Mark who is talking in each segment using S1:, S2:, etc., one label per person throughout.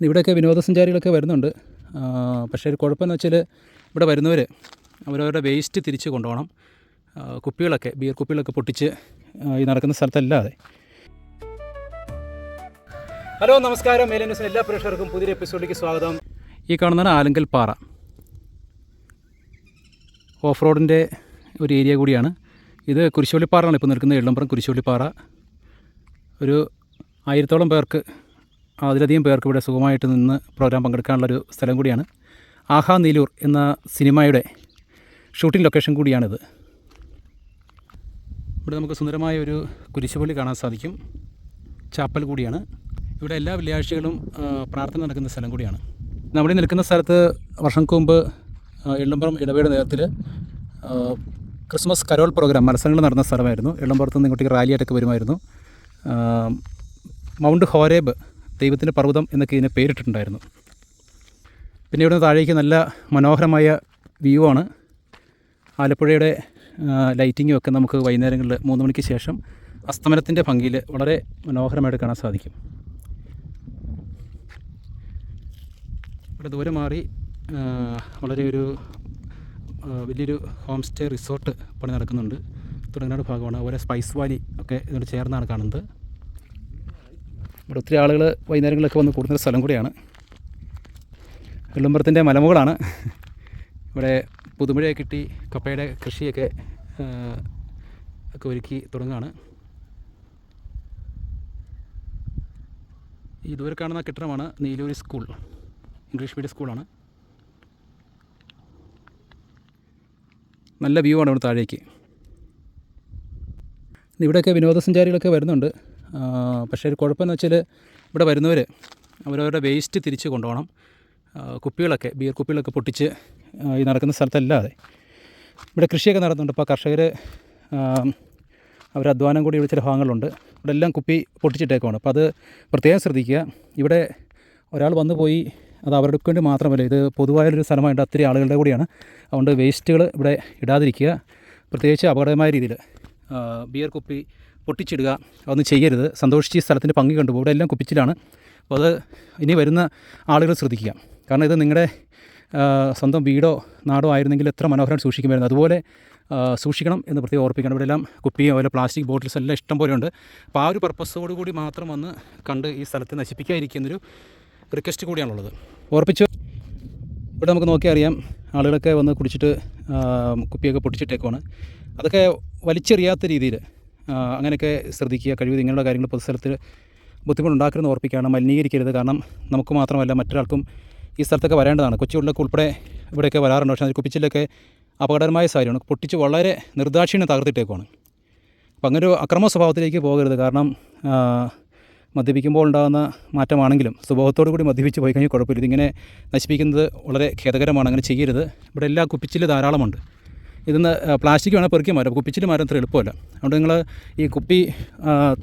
S1: ഇവിടെയൊക്കെ വിനോദസഞ്ചാരികളൊക്കെ വരുന്നുണ്ട്. പക്ഷേ ഒരു കുഴപ്പമെന്ന് വെച്ചാൽ ഇവിടെ വരുന്നവർ അവരവരുടെ വേസ്റ്റ് തിരിച്ച് കൊണ്ടുപോകണം. കുപ്പികളൊക്കെ ബിയർ കുപ്പികളൊക്കെ പൊട്ടിച്ച് ഈ നടക്കുന്ന സ്ഥലത്തല്ലാതെ. ഹലോ നമസ്കാരം. മേലെ ന്യൂസിന് എല്ലാ പ്രേക്ഷകർക്കും പുതിയൊരു എപ്പിസോഡിലേക്ക് സ്വാഗതം. ഈ കാണുന്നതാണ് ആലങ്കൽ പാറ. ഓഫ് റോഡിന്റെ ഒരു ഏരിയ കൂടിയാണ്. ഇത് കുരിശോളിപ്പാറയാണ് ഇപ്പോൾ നിൽക്കുന്നത്. എള്ളമ്പുറം കുരിശോളിപ്പാറ ഒരു ആയിരത്തോളം പേർക്ക് അതിലധികം പേർക്ക് ഇവിടെ സുഖമായിട്ട് നിന്ന് പ്രോഗ്രാം പങ്കെടുക്കാനുള്ളൊരു സ്ഥലം കൂടിയാണ്. ആഹാ നീലൂർ എന്ന സിനിമയുടെ ഷൂട്ടിംഗ് ലൊക്കേഷൻ കൂടിയാണിത്. ഇവിടെ നമുക്ക് സുന്ദരമായ ഒരു കുരിശുപള്ളി കാണാൻ സാധിക്കും. ചാപ്പൽ കൂടിയാണ്. ഇവിടെ എല്ലാ വെള്ളിയാഴ്ചകളും പ്രാർത്ഥന നടക്കുന്ന സ്ഥലം കൂടിയാണ്. നമ്മുടെ നിൽക്കുന്ന സ്ഥലത്ത് വർഷങ്ങൾക്ക് മുമ്പ് എള്ളുംപുറം ഇടവയുടെ നേതൃത്വത്തിൽ ക്രിസ്മസ് കരോൾ പ്രോഗ്രാം മത്സരങ്ങൾ നടന്ന സ്ഥലമായിരുന്നു. എള്ളമ്പുറത്ത് നിന്ന് ഇങ്ങോട്ടേക്ക് റാലിയായിട്ടൊക്കെ വരുമായിരുന്നു. മൗണ്ട് ഹോരേബ് ദൈവത്തിന്റെ പർവതം എന്നൊക്കെ ഇതിനെ പേരിട്ടിട്ടുണ്ടായിരുന്നു. പിന്നെ ഇവിടുന്ന് താഴേക്ക് നല്ല മനോഹരമായ വ്യൂ ആണ്. ആലപ്പുഴയുടെ ലൈറ്റിങ്ങും ഒക്കെ നമുക്ക് വൈകുന്നേരങ്ങളിൽ മൂന്ന് മണിക്ക് ശേഷം അസ്തമനത്തിന്റെ ഭംഗിയിൽ വളരെ മനോഹരമായിട്ട് കാണാൻ സാധിക്കും. ഇവിടെ ദൂരെ മാറി വളരെ ഒരു വലിയൊരു ഹോം സ്റ്റേ റിസോർട്ട് പണി നടക്കുന്നുണ്ട്. തുടങ്ങിയ ഭാഗമാണ്. അതുപോലെ സ്പൈസ് വാലി ഒക്കെ ഇതിനോട് ചേർന്നാണ് കാണുന്നത്. ഇവിടെ ഒത്തിരി ആളുകൾ വൈകുന്നേരങ്ങളിലൊക്കെ വന്ന് കൂടുന്ന സ്ഥലം കൂടിയാണ്. വെള്ളുമ്പുറത്തിന്റെ മലമുകളാണ്. ഇവിടെ പുതുമഴയെ കിട്ടി കപ്പയുടെ കൃഷിയൊക്കെ ഒക്കെ ഒരുക്കി തുടങ്ങുകയാണ് ഈ ദൂരെ കാണുന്ന കെട്ടിടമാണ് നീലൂരി സ്കൂൾ ഇംഗ്ലീഷ് മീഡിയം സ്കൂളാണ്. നല്ല വ്യൂ ആണ് ഇവിടെ താഴേക്ക്. ഇവിടെയൊക്കെ വിനോദസഞ്ചാരികളൊക്കെ വരുന്നുണ്ട്. പക്ഷേ ഒരു കുഴപ്പമെന്ന് വെച്ചാൽ ഇവിടെ വരുന്നവർ അവരവരുടെ വേസ്റ്റ് തിരിച്ച് കൊണ്ടുപോകണം. കുപ്പികളൊക്കെ ബിയർ കുപ്പികളൊക്കെ പൊട്ടിച്ച് ഈ നടക്കുന്ന സ്ഥലത്തല്ലാതെ. ഇവിടെ കൃഷിയൊക്കെ നടത്തുന്നുണ്ട്. അപ്പോൾ കർഷകർ അവർ അധ്വാനം കൂടി ഇവിടെ ചില ഭാഗങ്ങളുണ്ട്. ഇവിടെ എല്ലാം കുപ്പി പൊട്ടിച്ചിട്ടേക്കുവാണ്. അപ്പോൾ അത് പ്രത്യേകം ശ്രദ്ധിക്കുക. ഇവിടെ ഒരാൾ വന്നു പോയി അത് അവർക്ക് വേണ്ടി മാത്രമല്ല ഇത് പൊതുവായൊരു സ്ഥലമായിട്ട് ഒത്തിരി ആളുകളുടെ കൂടിയാണ്. അതുകൊണ്ട് വേസ്റ്റുകൾ ഇവിടെ ഇടാതിരിക്കുക. പ്രത്യേകിച്ച് അപകടകരമായ രീതിയിൽ ബിയർ കുപ്പി പൊട്ടിച്ചിടുക അതൊന്നും ചെയ്യരുത്. സന്തോഷിച്ച് ഈ സ്ഥലത്തിന്റെ ഭംഗി കണ്ടുപോകും ഇവിടെ എല്ലാം കുപ്പിച്ചിലാണ്. അപ്പോൾ അത് ഇനി വരുന്ന ആളുകൾ ശ്രദ്ധിക്കുക. കാരണം ഇത് നിങ്ങളുടെ സ്വന്തം വീടോ നാടോ ആയിരുന്നെങ്കിൽ എത്ര മനോഹരം സൂക്ഷിക്കുമായിരുന്നു. അതുപോലെ സൂക്ഷിക്കണം എന്ന് പ്രത്യേകം ഓർപ്പിക്കണം. ഇവിടെ എല്ലാം കുപ്പിയും അതുപോലെ പ്ലാസ്റ്റിക് ബോട്ടിൽസ് എല്ലാം ഇഷ്ടം പോലെ ഉണ്ട്. അപ്പോൾ ആ ഒരു പർപ്പസോട് കൂടി മാത്രം വന്ന് കണ്ട് ഈ സ്ഥലത്ത് നശിപ്പിക്കാതിരിക്കുന്നൊരു റിക്വസ്റ്റ് കൂടിയാണുള്ളത്. ഓർപ്പിച്ചു. ഇവിടെ നമുക്ക് നോക്കിയാൽ അറിയാം ആളുകളൊക്കെ വന്ന് കുടിച്ചിട്ട് കുപ്പിയൊക്കെ പൊട്ടിച്ചിട്ടേക്കുവാണ്. അതൊക്കെ വലിച്ചെറിയാത്ത രീതിയിൽ അങ്ങനെയൊക്കെ ശ്രദ്ധിക്കുക കഴിവ് ഇങ്ങനെയുള്ള കാര്യങ്ങൾ പൊതുസ്ഥലത്തിൽ ബുദ്ധിമുട്ടുണ്ടാക്കരുതെന്ന് ഓർപ്പിക്കുകയാണ് മലിനീകരിക്കരുത്. കാരണം നമുക്ക് മാത്രമല്ല മറ്റൊരാൾക്കും ഈ സ്ഥലത്തൊക്കെ വരേണ്ടതാണ്. കൊച്ചുകളിലൊക്കെ ഉൾപ്പെടെ ഇവിടെയൊക്കെ വരാറുണ്ട്. പക്ഷേ അതിൽ കുപ്പിച്ചിലൊക്കെ അപകടകരമായ സാഹചര്യമാണ്. പൊട്ടിച്ച് വളരെ നിർദാക്ഷിണ്യം തകർത്തിട്ടേക്കുവാണ്. അപ്പം അങ്ങനെ ഒരു അക്രമ സ്വഭാവത്തിലേക്ക് പോകരുത്. കാരണം മദ്യപിക്കുമ്പോൾ ഉണ്ടാകുന്ന മാറ്റമാണെങ്കിലും സ്വഭാവത്തോടു കൂടി മദ്യപിച്ച് പോയി കഴിഞ്ഞാൽ കുഴപ്പമില്ല. ഇതിങ്ങനെ നശിപ്പിക്കുന്നത് വളരെ ഖേദകരമാണ്. അങ്ങനെ ചെയ്യരുത്. ഇവിടെ എല്ലാ കുപ്പിച്ചിൽ ധാരാളമുണ്ട്. ഇതിന്ന് പ്ലാസ്റ്റിക് വേണേൽ പെറുക്കി മാറ്റാം. കുപ്പിച്ചിട്ട് മാറ്റാൻ അത്ര എളുപ്പമല്ല. അതുകൊണ്ട് നിങ്ങൾ ഈ കുപ്പി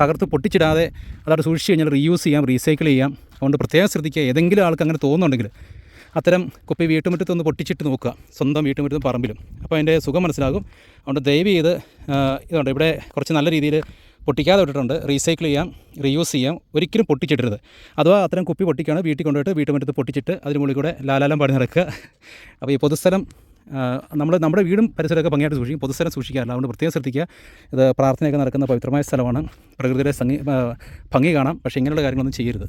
S1: തകർത്ത് പൊട്ടിച്ചിടാതെ അതവിടെ സൂക്ഷിച്ച് കഴിഞ്ഞാൽ റീയൂസ് ചെയ്യാം റീസൈക്കിൾ ചെയ്യാം. അതുകൊണ്ട് പ്രത്യേകം ശ്രദ്ധിക്കുക. ഏതെങ്കിലും ആൾക്ക് അങ്ങനെ തോന്നുന്നുണ്ടെങ്കിൽ അത്തരം കുപ്പി വീട്ടുമുറ്റത്തൊന്ന് പൊട്ടിച്ചിട്ട് നോക്കുക. സ്വന്തം വീട്ടുമുറ്റത്തും പറമ്പിലും. അപ്പോൾ അതിന്റെ സുഖം മനസ്സിലാകും. അതുകൊണ്ട് ദയവ് ചെയ്ത് ഇതുണ്ട്. ഇവിടെ കുറച്ച് നല്ല രീതിയിൽ പൊട്ടിക്കാതെ വിട്ടിട്ടുണ്ട്. റീസൈക്കിൾ ചെയ്യാം റീയൂസ് ചെയ്യാം. ഒരിക്കലും പൊട്ടിച്ചിട്ടരുത് അഥവാ അത്തരം കുപ്പി പൊട്ടിക്കുകയാണ് വീട്ടിൽ കൊണ്ടുപോയിട്ട് വീട്ടുമുറ്റത്ത് പൊട്ടിച്ചിട്ട് അതിന് മുകളിൽ കൂടെ ലാലാലം പാടി നടക്കുക. അപ്പോൾ ഈ പൊതുസ്ഥലം നമ്മൾ നമ്മുടെ വീടും പരിസരമൊക്കെ ഭംഗിയായിട്ട് സൂക്ഷിക്കും. പൊതുസ്ഥലം സൂക്ഷിക്കാറില്ല. അതുകൊണ്ട് പ്രത്യേകം ശ്രദ്ധിക്കുക. ഇത് പ്രാർത്ഥനയൊക്കെ നടക്കുന്ന പവിത്രമായ സ്ഥലമാണ്. പ്രകൃതിയുടെ ഭംഗി കാണാം. പക്ഷേ ഇങ്ങനെയുള്ള കാര്യങ്ങളൊന്നും ചെയ്യരുത്.